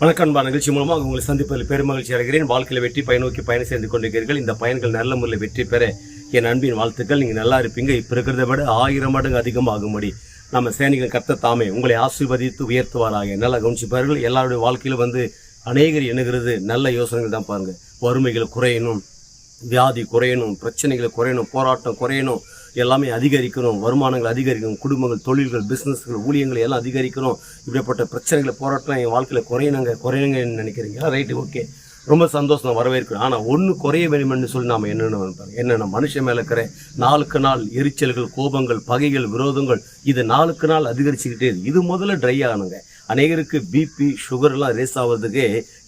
வணக்கம் நிகழ்ச்சி மூலமாக உங்களை சந்திப்பதில் பெருமகிழ்ச்சி அடைகிறேன். வாழ்க்கையில் வெற்றி பயனோக்கி பயணம் செய்து கொண்டிருக்கிறீர்கள். இந்த பயன்கள் நல்ல முறையில் வெற்றி பெற என் அன்பின் வாழ்த்துக்கள். நீங்கள் நல்லா இருப்பீங்க. இப்போ இருக்கிறத விட ஆயிரம் மடங்கு அதிகமாகும்படி நம்ம சேனிகள் கத்த தாமே உங்களை ஆசீர்வதித்து உயர்த்துவாராக. நல்லா கவனிச்சுப்பார்கள் எல்லாருடைய வாழ்க்கையிலும் வந்து அநேகர் எண்ணுகிறது நல்ல யோசனைகள் தான் பாருங்கள் வறுமைகள் குறையணும். வியாதி குறையணும் பிரச்சனைகள் குறையணும் போராட்டம் குறையணும் எல்லாமே அதிகரிக்கணும் வருமானங்கள் அதிகரிக்கணும் குடும்பங்கள் தொழில்கள் பிஸ்னஸ்கள் ஊழியங்கள் எல்லாம் அதிகரிக்கணும். இப்படிப்பட்ட பிரச்சனைகளை போராட்டம் என் வாழ்க்கையில் குறையணுங்க குறையணுங்கன்னு நினைக்கிறீங்களா ரைட்டு ஓகே ரொம்ப சந்தோஷம் நான் வரவேற்கிறேன். ஆனால் ஒன்று குறைய வேணும்னு சொல்லி நாம் என்னென்ன என்னென்ன மனுஷன் மேலே இருக்கிற நாளுக்கு நாள் எரிச்சல்கள் கோபங்கள் பகைகள் விரோதங்கள் இது நாளுக்கு நாள் அதிகரிச்சுக்கிட்டே இது முதல்ல ட்ரை ஆகணுங்க. அநேகருக்கு பிபி சுகர்லாம் ரேஸ் ஆகிறதுக்கு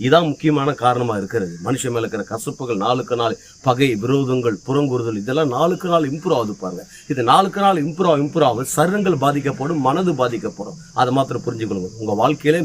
இதான் முக்கியமான காரணமாக இருக்கிறது. மனுஷன் மேலே இருக்கிற கசப்புகள் நாளுக்கு நாள் பகை விரோதங்கள் புறங்குறுதல் இதெல்லாம் நாளுக்கு நாள் இம்ப்ரூவ் ஆகுது பாருங்க. இது நாளுக்கு நாள் இம்ப்ரூவ் இம்ப்ரூவ் ஆகும் சரங்கள் பாதிக்கப்படும் மனது பாதிக்கப்படும். அதை மாத்திரம் புரிஞ்சுக்கணும் உங்கள் வாழ்க்கையில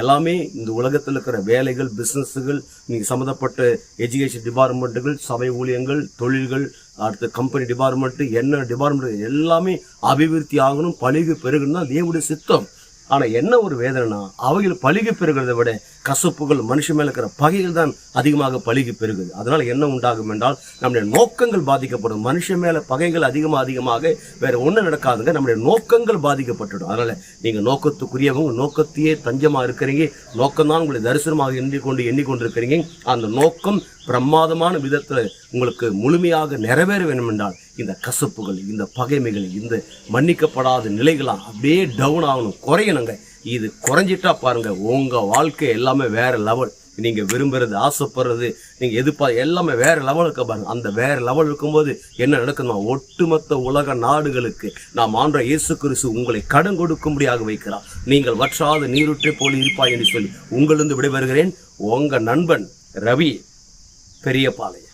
எல்லாமே இந்த உலகத்தில் இருக்கிற வேலைகள் பிஸ்னஸுகள் நீங்கள் சம்மந்தப்பட்ட எஜுகேஷன் டிபார்ட்மெண்ட்டுகள் சபை ஊழியங்கள் தொழில்கள் அடுத்து கம்பெனி டிபார்ட்மெண்ட்டு என்ன டிபார்ட்மெண்ட் எல்லாமே அபிவிருத்தி ஆகணும் பழிவு பெருகணும் தான் தேவடைய சித்தம். ஆனால் என்ன ஒரு வேதனைனா அவைகள் பழுகி பெறுகிறத விட கசப்புகள் மனுஷன் மேலே இருக்கிற பகைகள் தான் அதிகமாக பழுகி பெருகுது. அதனால் என்ன உண்டாகும் என்றால் நம்முடைய நோக்கங்கள் பாதிக்கப்படும். மனுஷன் மேலே பகைகள் அதிகமாக அதிகமாக வேறு ஒன்றும் நடக்காதுங்க. நம்முடைய நோக்கங்கள் பாதிக்கப்பட்டுடும் அதனால் நீங்கள் நோக்கத்துக்குரியவங்க நோக்கத்தையே தஞ்சமாக இருக்கிறீங்க. நோக்கம்தான் உங்களை தரிசனமாக எண்ணிக்கொண்டு எண்ணிக்கொண்டிருக்கிறீங்க. அந்த நோக்கம் பிரமாதமான விதத்தில் உங்களுக்கு முழுமையாக நிறைவேற வேண்டும் என்றால் இந்த கசப்புகள் இந்த பகைமைகள் இந்த மன்னிக்கப்படாத நிலைகளாக அப்படியே டவுன் ஆகணும். குறையணுங்க. இது குறைஞ்சிட்டா பாருங்க உங்கள் வாழ்க்கை எல்லாமே வேறு லெவல் நீங்கள் விரும்புறது ஆசைப்படுறது நீங்கள் எதிர்பார் எல்லாமே வேற லெவலுக்கு பாருங்க. அந்த வேறு லெவல் இருக்கும்போது என்ன நடக்குதுன்னா ஒட்டுமொத்த உலக நாடுகளுக்கு நாம் ஆன்ற இயேசு கிறிஸ்து உங்களை கடன் கொடுக்கும்படியாக வைக்கிறார். நீங்கள் வற்றாத நீருற்றே போல இருப்பாய் என்று சொல்லி உங்களிருந்து விடைபெறுகிறேன். உங்கள் நண்பன் ரவி பெரியபாளையம்